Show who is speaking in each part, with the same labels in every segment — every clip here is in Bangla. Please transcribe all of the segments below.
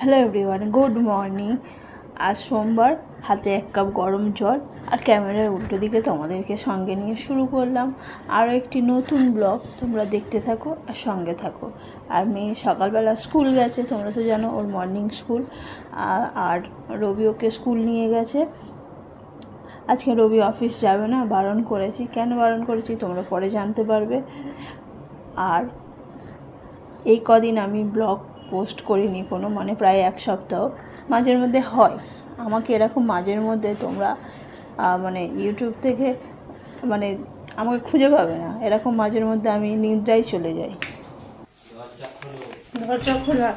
Speaker 1: হ্যালো এভরিওয়ান গুড মর্নিং আজ সোমবার, হাতে এক কাপ গরম জল আর ক্যামেরার উল্টো দিকে তোমাদেরকে সঙ্গে নিয়ে শুরু করলাম। আরও একটি নতুন ব্লগ, তোমরা দেখতে থাকো আর সঙ্গে থাকো। আর মেয়ে সকালবেলা স্কুল গেছে, তোমরা তো জানো ওর মর্নিং স্কুল আর রবি ওকে স্কুল নিয়ে গেছে। আজকে রবি অফিস যাবে না, বারণ করেছি। কেন বারণ করেছি তোমরা পরে জানতে পারবে। আর এই কদিন আমি ব্লগ পোস্ট করিনি কোনো মানে প্রায় এক সপ্তাহ। মাঝের মধ্যে হয়। আমাকে এরকম মাঝের মধ্যে তোমরা মানে ইউটিউব থেকে মানে আমাকে খুঁজে পাবে না। এরকম মাঝের মধ্যে আমি নিদ্রায় চলে যাই। দরজা খোলা।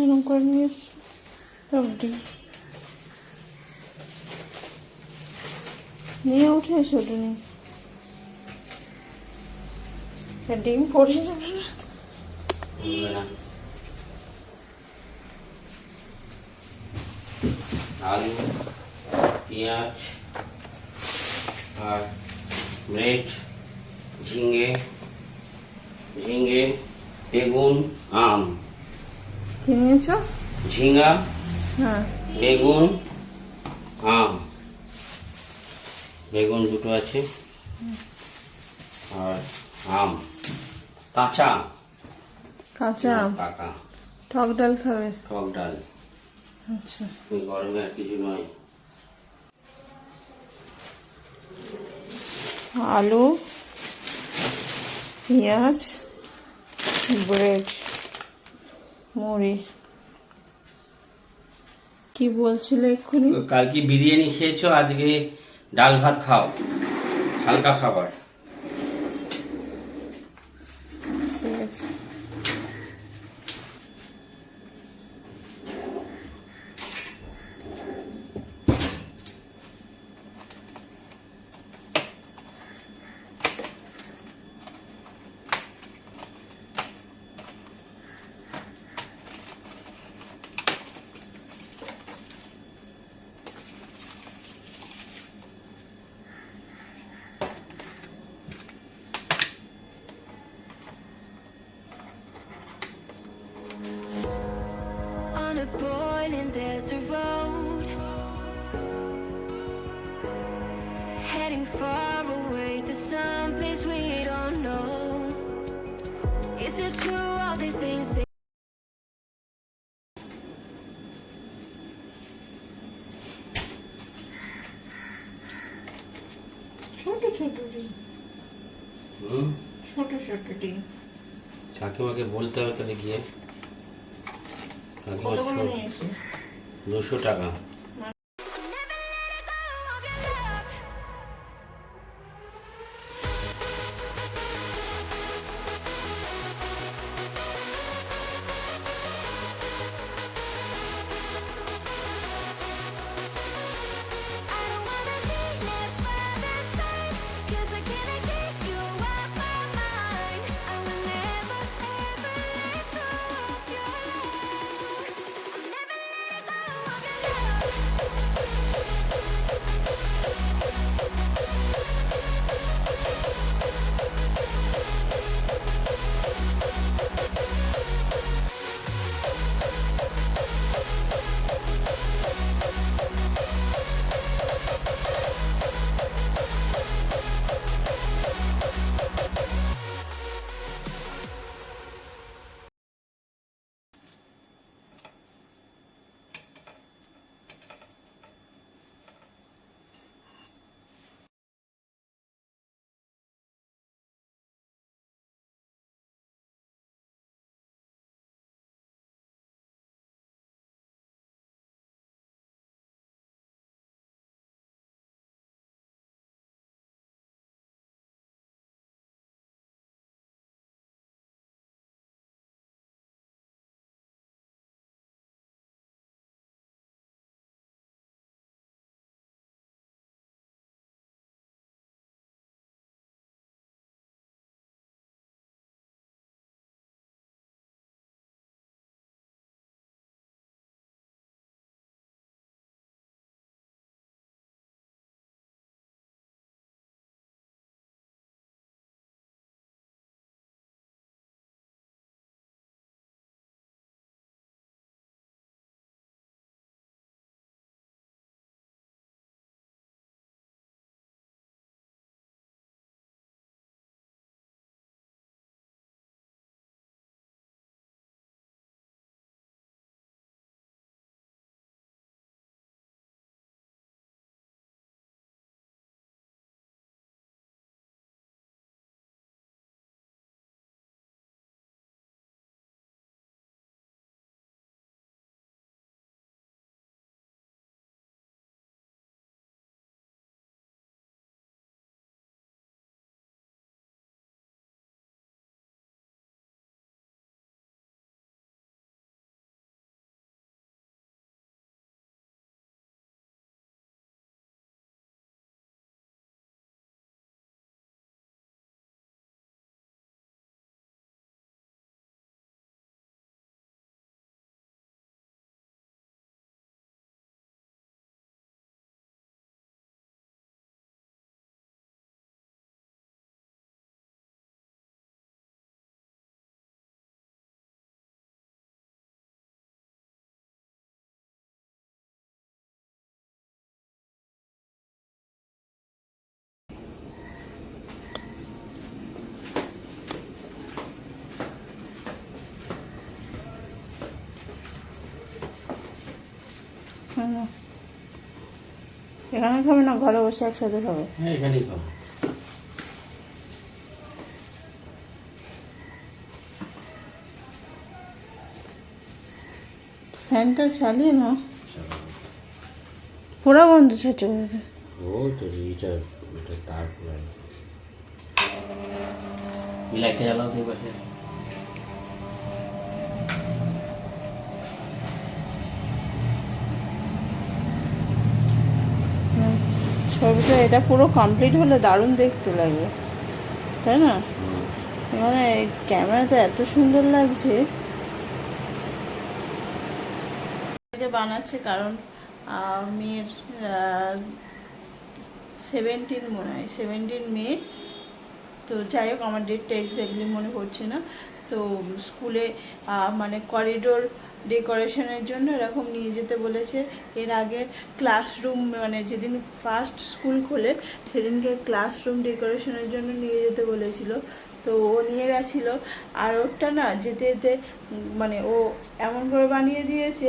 Speaker 1: এরকম করে নিয়ে এসছি। সব ডিম। নিয়ে উঠে এসো ডিম। তা ডিম পড়ে যাবে না?
Speaker 2: আলু পেঁয়াজ আর ব্রেড ঝিঙে ঝিঙে বেগুন আম।
Speaker 1: কি নিয়েছো
Speaker 2: ঝিঙা
Speaker 1: হ্যাঁ।
Speaker 2: বেগুন আম বেগুন দুটো আছে। আর আম। কাঁচা।
Speaker 1: কাঁচা আম।
Speaker 2: পাকা
Speaker 1: টক ডাল খাবে?
Speaker 2: টক ডাল।
Speaker 1: আচ্ছা।
Speaker 2: ওই গরমে আর কিছু নয়।
Speaker 1: আলু পেঁয়াজ ব্রেড মুড়ি। কি বলছিলে এক্ষুনি?
Speaker 2: কালকে বিরিয়ানি খেয়েছো আজকে ডাল ভাত খাও হালকা খাবার।
Speaker 1: ঠিক আছে
Speaker 3: Heading far away to some place we don't know. Is it true all the things they
Speaker 1: ছোট ছোট ডিম
Speaker 2: হুম
Speaker 1: ছোট ছোট ডিম
Speaker 2: কাকিমাকে বলতে হবে তাহলে গিয়ে দুশো টাকা
Speaker 1: হ্যাঁ। এখানে খাবে না ঘরে বসে একসাথে খাবে?
Speaker 2: হ্যাঁ এখানেই খাব।
Speaker 1: ফ্যানটা চালিয়ে না পুরো বন্ধ ছোট
Speaker 2: ও তো রিচার এটা তার পুরাই লাইটটা জ্বালাও তুই পাশে।
Speaker 1: ছবিটা এটা পুরো কমপ্লিট হলে দারুণ দেখতে লাগবে তাই না? মানে ক্যামেরাতে এত সুন্দর লাগছে। বানাচ্ছে কারণ মেয়ের সেভেন্টিন মনে হয় সেভেন্টিন মে। তো যাই হোক, আমার ডেটটা এক্স্যাক্টলি মনে পড়ছে না। তো স্কুলে মানে করিডোর ডেকোরেশনের জন্য এরকম নিয়ে যেতে বলেছে। এর আগে ক্লাসরুম মানে যেদিন ফার্স্ট স্কুল খোলে, সেদিনকে ক্লাসরুম ডেকোরেশনের জন্য নিয়ে যেতে বলেছিল। তো ও নিয়ে গেছিল। আর ওরটা না যেতে যেতে মানে ও এমন করে বানিয়ে দিয়েছে,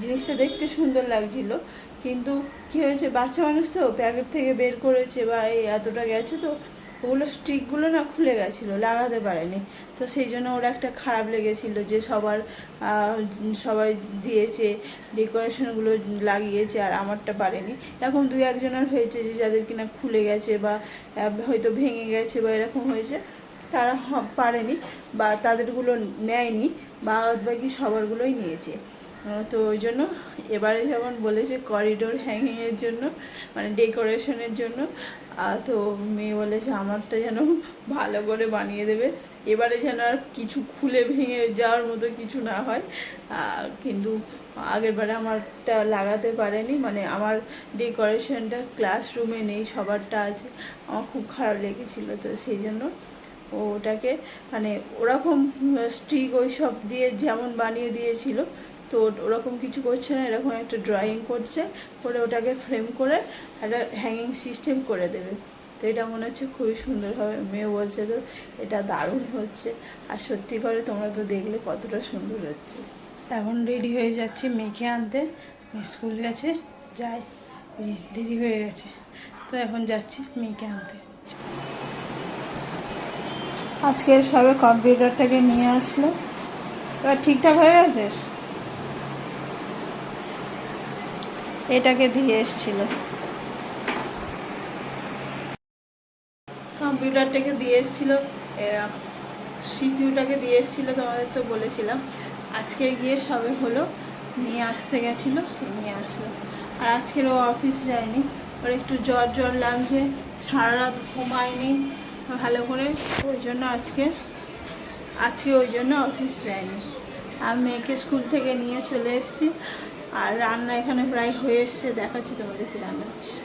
Speaker 1: জিনিসটা দেখতে সুন্দর লাগছিল। কিন্তু কী হয়েছে, বাচ্চা মানুষ তো প্যাকেট থেকে বের করেছে বা এই এতটা গেছে তো ওগুলো স্টিকগুলো না খুলে গেছিল, লাগাতে পারেনি। তো সেই জন্য ওর একটা খারাপ লেগেছিল যে সবার সবাই দিয়েছে, ডেকোরেশনগুলো লাগিয়েছে আর আমারটা পারেনি। এরকম দুই একজনের হয়েছে যে যাদের কিনা খুলে গেছে বা হয়তো ভেঙে গেছে বা এরকম হয়েছে, তারা পারেনি বা তাদেরগুলো নেয়নি বা বাকি সবারগুলোই নিয়েছে। তো ওই জন্য এবারে যেমন বলেছে করিডোর হ্যাঙ্গিংয়ের জন্য মানে ডেকোরেশনের জন্য তো মেয়ে বলেছে আমারটা যেন ভালো করে বানিয়ে দেবে। এবারে যেন আর কিছু খুলে ভেঙে যাওয়ার মতো কিছু না হয়। কিন্তু আগের বারে আমারটা লাগাতে পারেনি মানে আমার ডেকোরেশনটা ক্লাসরুমে নেই, সবারটা আছে। আমার খুব খারাপ লেগেছিলো, তো সেই জন্য ওটাকে মানে ওরকম স্ট্রিক ওই সব দিয়ে যেমন বানিয়ে দিয়েছিল তো ওরকম কিছু করছে না, এরকম একটা ড্রয়িং করছে, করে ওটাকে ফ্রেম করে একটা হ্যাঙ্গিং সিস্টেম করে দেবে। তো এটা মনে হচ্ছে খুবই সুন্দর হবে। মেয়ে বলছে তো, এটা দারুণ হচ্ছে। আর সত্যি করে তোমরা তো দেখলে কতটা সুন্দর হচ্ছে। এখন রেডি হয়ে যাচ্ছি মেয়েকে আনতে। স্কুল গেছে যাই দেরি হয়ে গেছে। তো এখন যাচ্ছি মেয়েকে আনতে। আজকে সবে কম্পিউটারটাকে নিয়ে আসলো। এবার ঠিকঠাক হয়ে গেছে? এটাকে দিয়ে এসছিল। কম্পিউটারটাকে দিয়ে এসছিল সিপিউটাকে দিয়ে এসছিল তোমাদের তো বলেছিলাম। আজকে গিয়ে সবে হলো, নিয়ে আসতে গেছিল, নিয়ে আসলো। আর আজকের ও অফিস যায়নি। ওর একটু জ্বর জ্বর লাগছে সারা রাত ঘুমায়নি ভালো করে। ওই জন্য আজকে আজকে ওই জন্য অফিস যায়নি। আর মেয়েকে স্কুল থেকে নিয়ে চলে এসেছি। আর রান্না এখানে প্রায় হয়ে এসছে, দেখাচ্ছি তোমাদের কি রান্না হচ্ছে।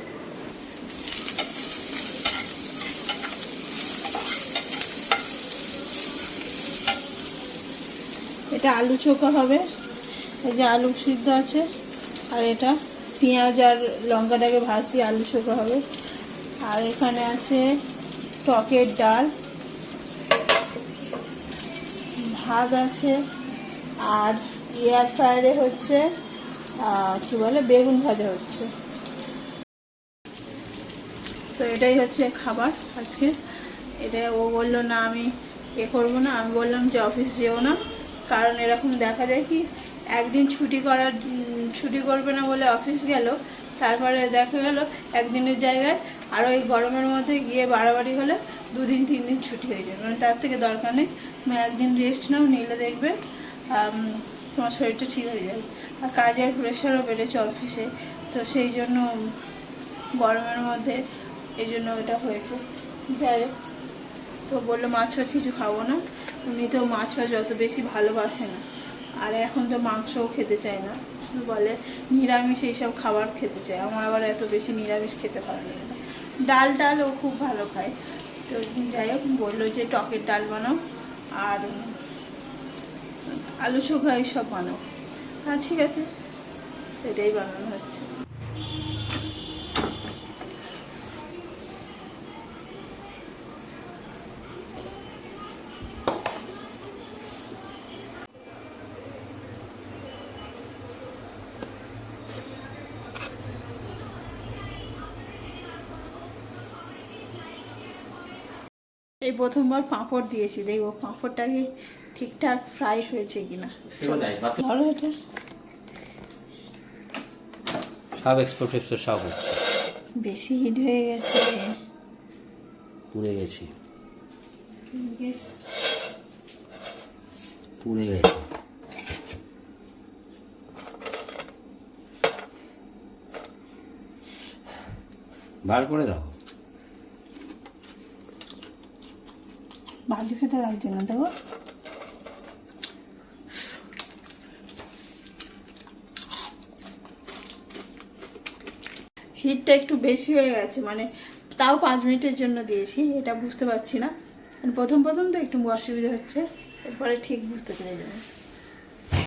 Speaker 1: এটা আলু চোখা হবে, এই যে আলু সিদ্ধ আছে, আর এটা পেঁয়াজ আর লঙ্কাটাকে ভাজি আলু চোখা হবে। আর এখানে আছে টকের ডাল, ভাত আছে, আর এয়ার ফ্রায়ারে হচ্ছে কি বলে, বেগুন ভাজা হচ্ছে। তো এটাই হচ্ছে খাবার আজকে। এটা ও বলল, না, আমি এ করব না। আমি বললাম যে, অফিস যেও না। কারণ এরকম দেখা যায় কি, একদিন ছুটি করার ছুটি করবে না বলে অফিস গেল, তারপরে দেখা গেল একদিনের জায়গায় আর ওই গরমের মধ্যে গিয়ে বাড়াবাড়ি হলে দুদিন তিন দিন ছুটি হয়ে যাবে মানে তার থেকে দরকার নেই। একদিন রেস্ট নাও, নিলে দেখবে তোমার শরীরটা ঠিক হয়ে যাবে। আর কাজের প্রেশারও বেড়েছে অফিসে তো সেই জন্য গরমের মধ্যে এই জন্য ওটা হয়েছে। যাই তো বলল মাছ ফাছ কিছু খাব না। এমনিতেও মাছ ফাছ অত বেশি ভালোবাসে না। আর এখন তো মাংসও খেতে চায় না। শুধু বলে নিরামিষ এইসব খাবার খেতে চায়। আমার আবার এত বেশি নিরামিষ খেতে লাগে না। ডাল ডাল ও খুব ভালো খায়। তো যাই হোক, বলল যে টকের ডাল বানাও। আর আলু চোখা এইসব বানাও। হ্যাঁ ঠিক আছে। সেটাই বানানো হচ্ছে। এই প্রথমবার পাঁপড় দিয়েছি দেখব পাঁপড়টাকে ঠিকঠাক ফ্রাই হয়েছে কিনা? ধরো এটা
Speaker 2: সব এক্সপোর্ট ফেক্সপোর্ট সব হচ্ছে।
Speaker 1: বেশি হিট হয়ে গেছে।
Speaker 2: পুড়ে গেছি। পুড়ে গেছে। বার করে দাও।
Speaker 1: ভালো খেতে লাগছে না দেখো হিটটা একটু বেশি হয়ে গেছে মানে তাও পাঁচ মিনিটের জন্য দিয়েছি, এটা বুঝতে পারছি না। প্রথম প্রথম তো একটু অসুবিধা হচ্ছে, এরপরে ঠিক বুঝতে পেরে যাবে।